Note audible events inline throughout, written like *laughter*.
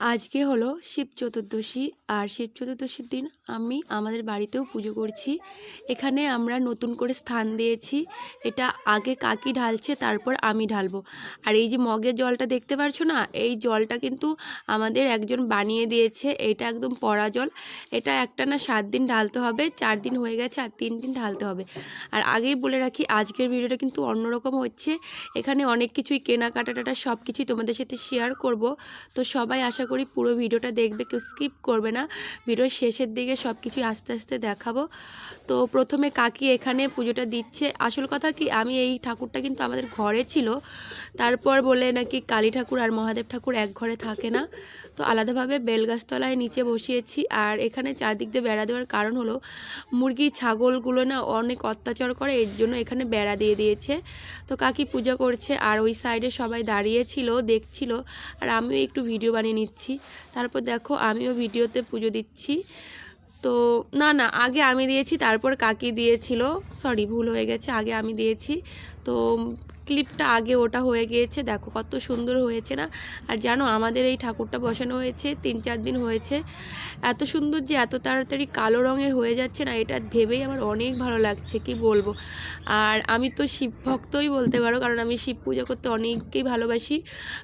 আজকে হলো শিব চতুর্দশী আর শিব চতুর্দশীর দিন আমি আমাদের বাড়িতেও পুজো করছি। এখানে আমরা নতুন করে স্থান দিয়েছি। এটা আগে কাকি ঢালছে, তারপর আমি ঢালবো। আর এই যে মগের জলটা দেখতে পারছ না? এই জলটা কিন্তু আমাদের একজন বানিয়ে দিয়েছে। এটা একদম পড়া জল। এটা একটা না সাত দিন ঢালতে হবে, চার দিন হয়ে গেছে আর তিন দিন ঢালতে হবে। আর আগেই বলে রাখি, আজকের ভিডিওটা কিন্তু অন্যরকম হচ্ছে। এখানে অনেক কিছুই কেনাকাটা সব কিছুই তোমাদের সাথে শেয়ার করব। তো সবাই আশা করি পুরো ভিডিওটা দেখবে, কেউ স্কিপ করবে না। ভিডিওর শেষের দিকে সব কিছুই আস্তে আস্তে দেখাবো। তো প্রথমে কাকি এখানে পুজোটা দিচ্ছে। আসল কথা কি, আমি এই ঠাকুরটা কিন্তু আমাদের ঘরে ছিল। তারপর বলে নাকি কালী ঠাকুর আর মহাদেব ঠাকুর এক ঘরে থাকে না। তো আলাদাভাবে বেলগাছতলায় নিচে বসিয়েছি আর এখানে চারদিক দিয়ে বেড়া দেওয়ার কারণ হলো মুরগি, ছাগলগুলো না অনেক অত্যাচার করে, এর জন্য এখানে বেড়া দিয়ে দিয়েছে। তো কাকি পূজা করছে আর ওই সাইডে সবাই দাঁড়িয়েছিল, দেখছিল আর আমিও একটু ভিডিও বানিয়ে নিচ্ছি। তারপর দেখো আমিও ভিডিওতে পুজো দিচ্ছি। তো না না, আগে আমি দিয়েছি, তারপর কাকি দিয়েছিল। সরি, ভুল হয়ে গেছে, আগে আমি দিয়েছি। তো ক্লিপটা আগে ওটা হয়ে গিয়েছে, দেখো কত সুন্দর হয়েছে না? আর জানো আমাদের এই ঠাকুরটা বসানো হয়েছে, তিন চার দিন হয়েছে। এত সুন্দর যে এত তাড়াতাড়ি কালো রঙের হয়ে যাচ্ছে না, এটা ভেবেই আমার অনেক ভালো লাগছে, কি বলব? আর আমি তো শিব ভক্তই বলতে পারো, কারণ আমি শিব পূজা করতে অনেককেই ভালোবাসি।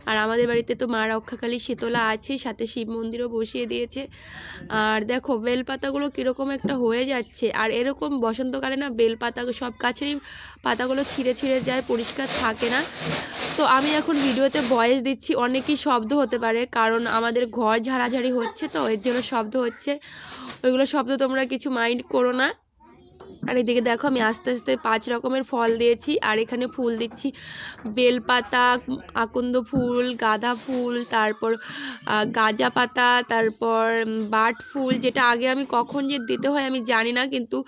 আর আমাদের বাড়িতে তো মা রক্ষাকালী শীতলা আছে, সাথে শিব মন্দিরও বসিয়ে দিয়েছে। আর দেখো বেলপাতাগুলো কীরকম একটা হয়ে যাচ্ছে, আর এরকম বসন্তকালে না বেলপাতা সব গাছেরই পাতাগুলো ছিঁড়ে ছিঁড়ে যায়, পরিষ্কার থাকে না। তো আমি এখন ভিডিওতে ভয়েস দিচ্ছি, অনেকই শব্দ হতে পারে, কারণ আমাদের ঘর ঝাড়াঝাড়ি হচ্ছে তো, এর জন্য শব্দ হচ্ছে। ওইগুলো শব্দ তোমরা কিছু মাইন্ড করো না। আর এদিকে দেখো আমি আস্তে আস্তে পাঁচ রকমের ফল দিয়েছি, আর এখানে ফুল দিচ্ছি। বেলপাতা, আকন্দ ফুল, গাঁদা ফুল, তারপর গাজা পাতা, তারপর বাট ফুল, যেটা আগে আমি কখন যে দিতে হয় আমি জানি না, কিন্তু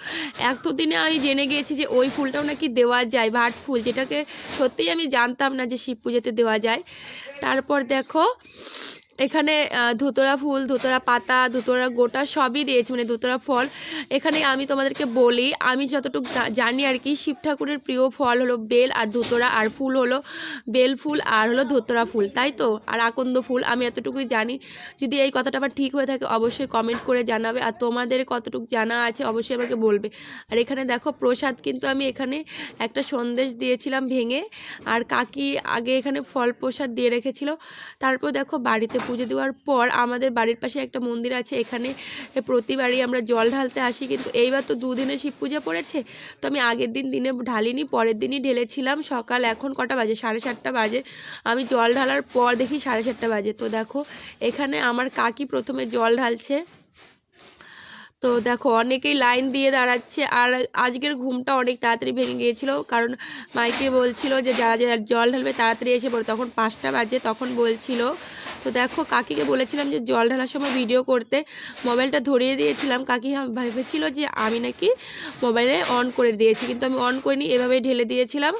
এতদিনে আমি জেনে গিয়েছি যে ওই ফুলটাও নাকি দেওয়া যায়, বাট ফুল, যেটাকে সত্যিই আমি জানতাম না যে শিব পুজোতে দেওয়া যায়। তারপর দেখো এখানে ধুতরা ফুল, ধুতরা পাতা, ধুতরা গোটা সবই দিয়েছি মানে ধুতরা ফল। এখানে আমি তোমাদেরকে বলি, আমি যতটুকু জানি আর কি, শিব ঠাকুরের প্রিয় ফল হলো বেল আর ধুতরা, আর ফুল হলো বেল ফুল আর হলো ধুতরা ফুল, তাই তো? আর আকন্দ ফুল, আমি এতটুকুই জানি। যদি এই কথাটা আবার ঠিক হয়ে থাকে, অবশ্যই কমেন্ট করে জানাবে, আর তোমাদের কতটুকু জানা আছে, অবশ্যই আমাকে বলবে। আর এখানে দেখো, প্রসাদ কিন্তু আমি এখানে একটা সন্দেশ দিয়েছিলাম ভেঙে, আর কাকি আগে এখানে ফল প্রসাদ দিয়ে রেখেছিল। তারপর দেখো, বাড়িতে পুজো দেওয়ার পর আমাদের বাড়ির পাশে একটা মন্দির আছে, এখানে প্রতিবারই আমরা জল ঢালতে আসি, কিন্তু এইবার তো দুদিনে শিব পূজা পড়েছে। তো আমি আগের দিন দিনে ঢালিনি, পরের দিনই ঢেলেছিলাম, সকাল এখন কটা বাজে? সাড়ে সাতটা বাজে। আমি জল ঢালার পর দেখি সাড়ে সাতটা বাজে। তো দেখো, এখানে আমার কাকি প্রথমে জল ঢালছে। তো দেখো, অনেকেই লাইন দিয়ে দাঁড়াচ্ছে, আর আজকের ঘুমটা অনেক তাড়াতাড়ি ভেঙে গিয়েছিল, কারণ মাইকে বলছিল যে, যারা যারা জল ঢালবে তাড়াতাড়ি এসে পড়ে। তখন পাঁচটা বাজে, তখন বলছিল তো দেখো, কাকিকে বলেছিলাম যে জল ঢালার সময় ভিডিও করতে। মোবাইলটা ধরিয়ে দিয়েছিলাম। কাকি আম- ভেবেছিল যে আমি নাকি মোবাইলে অন করে দিয়েছি, কিন্তু আমি অন করিনি, এভাবেই ঢেলে দিয়েছিলাম।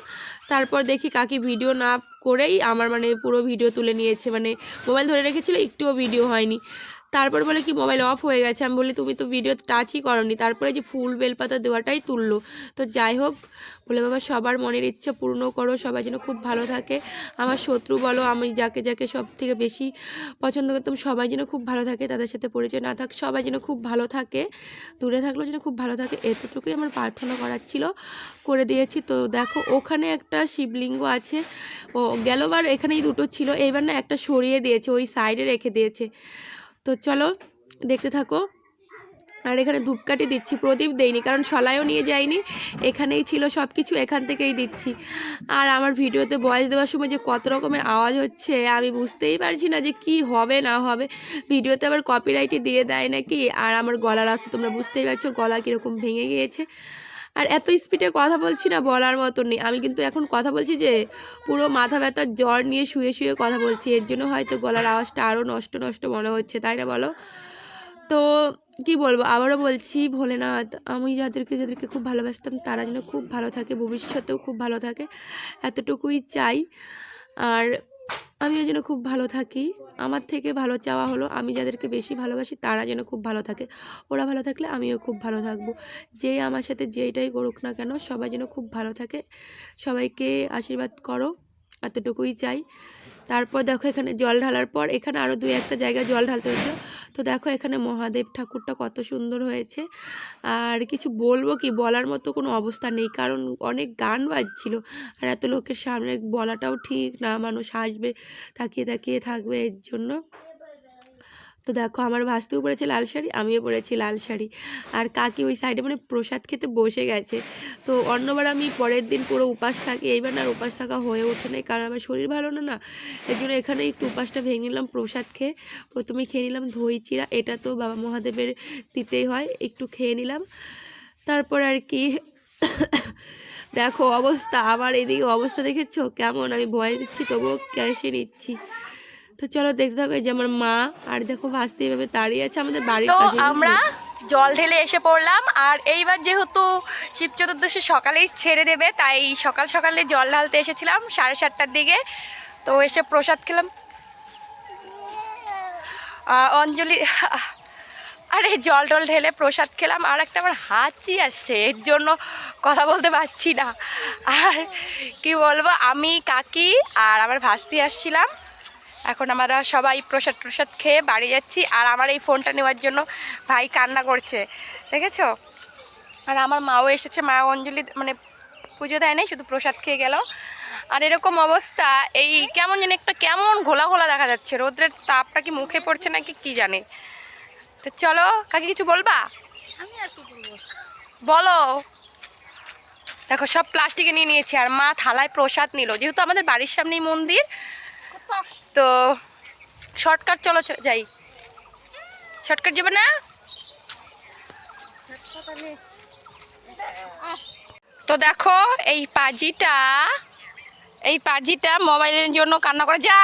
তারপর দেখি কাকি ভিডিও না করেই আমার মানে পুরো ভিডিও তুলে নিয়েছে। মানে মোবাইল ধরে রেখেছিল, একটুও ভিডিও হয়নি। তারপর বলে কি মোবাইল অফ হয়ে গেছে। আমি বলি, তুমি তো ভিডিও টাচই করনি। তারপরে যে ফুল বেলপাতা দেওয়াটাই তুললো। তো যাই হোক, বলে, বাবা, সবার মনের ইচ্ছা পূর্ণ করো, সবাই যেন খুব ভালো থাকে। আমার শত্রু বলো, আমি যাকে যাকে সব থেকে বেশি পছন্দ করতাম, সবাই যেন খুব ভালো থাকে, তাদের সাথে পরিচয় না থাক, সবাই যেন খুব ভালো থাকে, দূরে থাকলেও যেন খুব ভালো থাকে। এতটুকুই আমার প্রার্থনা করার ছিল, করে দিয়েছি। তো দেখো, ওখানে একটা শিবলিঙ্গ আছে, ও গেলবার এখানেই দুটো ছিল, এইবার না একটা সরিয়ে দিয়েছে, ওই সাইডে রেখে দিয়েছে। তো চলো, দেখতে থাকো। আর এখানে ধূপকাঠি দিচ্ছি, প্রদীপ দেইনি, কারণ সলাইও নিয়ে যাইনি এখানেই ছিল সব কিছু এখান থেকেই দিচ্ছি। আর আমার ভিডিওতে বয়স দেওয়ার সময় যে কত রকমের আওয়াজ হচ্ছে, আমি বুঝতেই পারছি না যে কি হবে, না হবে। ভিডিওতে আবার কপিরাইটই দিয়ে দেয় নাকি? আর আমার গলার আসতে তোমরা বুঝতেই পারছ, গলা কীরকম ভেঙে গিয়েছে। আর এত স্পিডে কথা বলছি না বলার মতো নেই। আমি কিন্তু এখন কথা বলছি যে, পুরো মাথা ব্যথার জ্বর নিয়ে শুয়ে শুয়ে কথা বলছি। এর জন্য হয়তো গলার আওয়াজটা আরও নষ্ট নষ্ট মনে হচ্ছে, তাই না বলো? তো কি বলব? আবারও বলছি, ভোলেনাথ, আমি যাদেরকে যাদেরকে খুব ভালোবাসতাম, তারা যেন খুব ভালো থাকে, ভবিষ্যতেও খুব ভালো থাকে। এতটুকুই চাই। আর আমিও যেন খুব ভালো থাকি। আমার থেকে ভালো চাওয়া হলো আমি যাদেরকে বেশি ভালোবাসি তারা যেন খুব ভালো থাকে। ওরা ভালো থাকলে আমিও খুব ভালো থাকব। যেই আমার সাথে যেইটাই করুক না কেন সবাই যেন খুব ভালো থাকে। সবাইকে আশীর্বাদ করো, এতটুকুই চাই। তারপর দেখো এখানে জল ঢালার পর এখানে আরও দুই একটা জায়গায় জল ঢালতে হয়েছিল। তো দেখো এখানে মহাদেব ঠাকুরটা কত সুন্দর হয়েছে। আর কিছু বলব কি? বলার মতো কোনো অবস্থা নেই, কারণ অনেক গান বাজছিল। আর এত লোকের সামনে বলাটাও ঠিক না, মানুষ হাসবে, তাকিয়ে তাকিয়ে থাকবে এর জন্য। তো দেখো, আমার ভাস্তেও পড়েছে লাল শাড়ি, আমিও পরেছি লাল শাড়ি। আর কাকি ওই সাইডে মানে প্রসাদ খেতে বসে গেছে। তো অন্যবার আমি পরের দিন পুরো উপাস থাকি, এইবার আর উপাস থাকা হয়ে ওঠে নাই, কারণ আমার শরীর ভালো না না, এর জন্য এখানে একটু উপাসটা ভেঙে নিলাম, প্রসাদ খেয়ে প্রথমে খেয়ে নিলাম দই, চিড়া, এটা তো বাবা মহাদেবের দিতেই হয়, একটু খেয়ে নিলাম। তারপর আর কি, দেখো অবস্থা আমার এদিকে অবস্থা দেখেছ? কেমন? আমি ভয় দিচ্ছি, তবুও ক্যাশে নিচ্ছি। তো চলো দেখতে থাকো এই যে আমার মা আর দেখো ভাসতে এভাবে দাঁড়িয়ে আছে আমাদের বাড়ির তো আমরা জল ঢেলে এসে পড়লাম আর এইবার যেহেতু শিব চতুর্দশী সকালেই ছেড়ে দেবে তাই সকাল সকালে জল ঢালতে এসেছিলাম সাড়ে সাতটার দিকে। তো এসে প্রসাদ খেলাম। অঞ্জলি *laughs* আরে জল টল ঢেলে প্রসাদ খেলাম আর একটা আমার হাঁচি আসছে এর জন্য কথা বলতে পারছি না। আর কি বলব আমি কাকি আর আমার ভাস্তি আসছিলাম। এখন আমরা সবাই প্রসাদ প্রসাদ খেয়ে বাড়ি যাচ্ছি আর আমার এই ফোনটা নেওয়ার জন্য ভাই কান্না করছে দেখেছ? আর আমার মাও এসেছে মা অঞ্জলি মানে পুজো দেয় নাই শুধু প্রসাদ খেয়ে গেল। আর এরকম অবস্থা এই কেমন যেন একটা কেমন ঘোলা ঘোলা দেখা যাচ্ছে রোদ্রের তাপটা কি মুখে পড়ছে নাকি কি জানে। তো চলো কাকি কিছু বলবা? বলো। দেখো সব প্লাস্টিকে নিয়ে নিয়েছি আর মা থালায় প্রসাদ নিল যেহেতু আমাদের বাড়ির সামনেই মন্দির তো শর্টকাট চলো যাই। শর্টকাট যাবে না? তো দেখো, এই পাজিটা এই পাজিটা মোবাইলের জন্য কান্না করে। যা!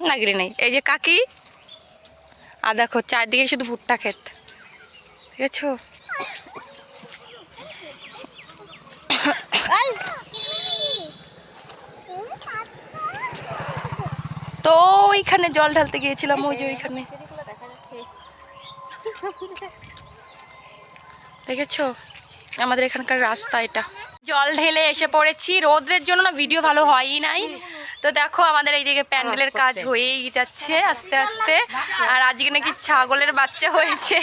নাগরি নেই। এই যে কাকি, আর দেখো, চারদিকে শুধু ভুট্টা ক্ষেত। ঠিক আছে? তো ওইখানে জল ঢালতে গিয়েছিলাম ওই যে ওইখানে। দেখেছ? আমাদের এখানকার রাস্তা এটা। জল ঢেলে এসে পড়েছি। রোদ্রের জন্য না ভিডিও ভালো হয়ই নাই। তো দেখো আমাদের এই এইদিকে প্যান্ডেলের কাজ হয়েই যাচ্ছে আস্তে আস্তে। আর আজকে নাকি ছাগলের বাচ্চা হয়েছে।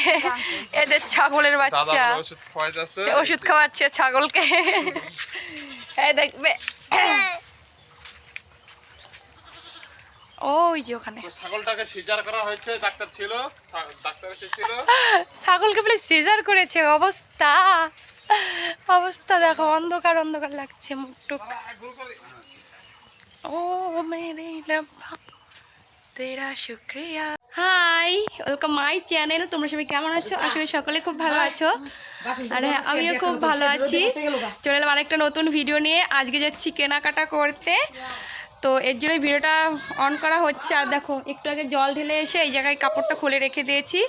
এদের ছাগলের বাচ্চা। ওষুধ খাওয়াচ্ছে ছাগলকে। দেখবে। ওই যে ওখানে ছাগলটাকে সিজার করা হয়েছে ডাক্তার ছিল ডাক্তার এসেছিল ছাগলকে বলে সিজার করেছে অবস্থা অবস্থা দেখো অন্ধকার অন্ধকার লাগছে মুখটুক ও মেরে লম্বা তেরা শুক্রিয়া হাই ওয়েলকাম মাই চ্যানেল তোমরা সবাই কেমন আছো আসলে সকলে খুব ভালো আছো আর হ্যাঁ আমিও খুব ভালো আছি চলে এলাম আরেকটা নতুন ভিডিও নিয়ে আজকে যাচ্ছি কেনাকাটা করতে তো এর জন্য ভিডিওটা অন করা হচ্ছে। আর দেখো, একটু আগে জল ঢেলে এসে এই জায়গায় কাপড়টা খুলে রেখে দিয়েছি।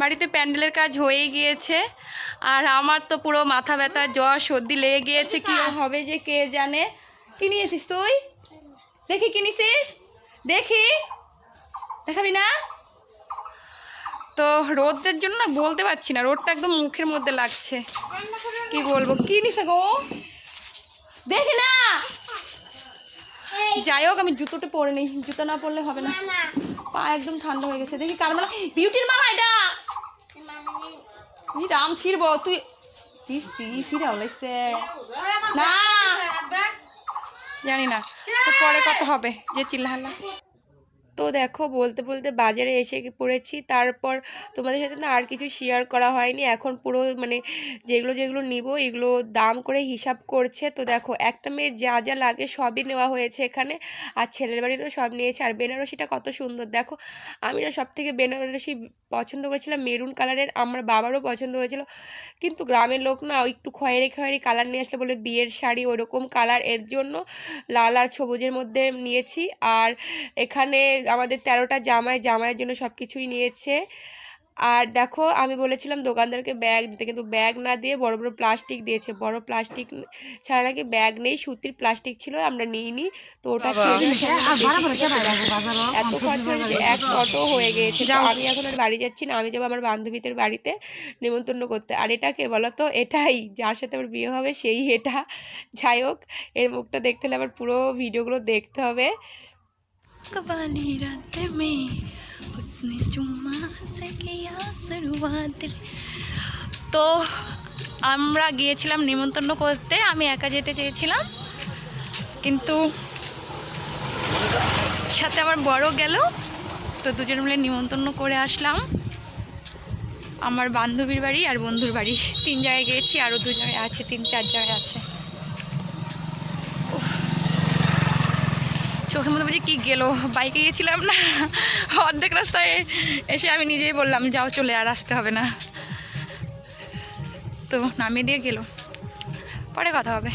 বাড়িতে প্যান্ডেলের কাজ হয়ে গিয়েছে। আর আমার তো পুরো মাথা ব্যথা, জ্বর, সর্দি লেগে গিয়েছে। কি হবে যে কে জানে? কি নিয়েছিস তুই? দেখি কিনেছিস দেখি। দেখাবি না? তো রোদের জন্য না বলতে পারছি না, রোদটা একদম মুখের মধ্যে লাগছে। কি বলব? কি নিছে গো? দেখি না! যাই হোক আমি জুতোটা পরে নিই। জুতো না পরলে হবে না। পা একদম ঠান্ডা হয়ে গেছে। দেখি কারণ বিউটির মামা এটা। ই রাম ছিড়ব। তুই সি সি সিরা হলাইছে না। জানি না। পরে কথা হবে। যে চিল্লাহাল্লা। তো দেখো বলতে বলতে বাজারে এসে পড়েছি। তারপর তোমাদের সাথে না আর কিছু শেয়ার করা হয়নি। এখন পুরো মানে যেগুলো যেগুলো নিব, এগুলো দাম করে হিসাব করছে। তো দেখো, একটা মেয়ে যা যা লাগে সবই নেওয়া হয়েছে এখানে। আর ছেলের বাড়িরও সব নিয়েছে। আর বেনারসিটা কত সুন্দর। দেখো, আমি না সব থেকে বেনারসি পছন্দ করেছিলাম মেরুন কালারের। আমার বাবারও পছন্দ হয়েছিল। কিন্তু গ্রামের লোক না একটু খয়েরি খয়েরি কালার নিয়ে আসলে বলে বিয়ের শাড়ি ওরকম কালার। এর জন্য লাল আর সবুজের মধ্যে নিয়েছি। আর এখানে আমাদের তেরোটা জামাই জামাইয়ের জন্য সব কিছুই নিয়েছে। আর দেখো আমি বলেছিলাম দোকানদারকে ব্যাগ দিতে কিন্তু ব্যাগ না দিয়ে বড় বড় প্লাস্টিক দিয়েছে। বড় প্লাস্টিক ছাড়া নাকি ব্যাগ নেই সুতির প্লাস্টিক ছিল আমরা নিইনি। তো ওটা এত খরচা হয়েছে যে এক অটো হয়ে গিয়েছে। আমি এখন আর বাড়ি যাচ্ছি না আমি যাব আমার বান্ধবীদের বাড়িতে নিমন্ত্রণ করতে। আর এটাকে বলো তো এটাই যার সাথে আমার বিয়ে হবে সেই এটা। যাই হোক এর মুখটা দেখতে হলে আবার পুরো ভিডিওগুলো দেখতে হবে। कबाली रात में उसने चुम्मा से किया शुरुआत दिल। তো আমরা গিয়েছিলাম নিমন্ত্রণ করতে আমি একা যেতে চেয়েছিলাম কিন্তু সাথে আমার বড় গেল তো দুজন মিলে নিমন্ত্রণ করে আসলাম আমার বান্ধবীর বাড়ি আর বন্ধুর বাড়ি তিন জায়গায় গিয়েছি আরও দু জায়গায় আছে তিন চার জায়গায় আছে চোখের মধ্যে বুঝি কী গেলো? বাইকে গিয়েছিলাম না, অর্ধেক রাস্তায় এসে আমি নিজেই বললাম, যাও চলে, আর আসতে হবে না। তো নামিয়ে দিয়ে গেলো। পরে কথা হবে।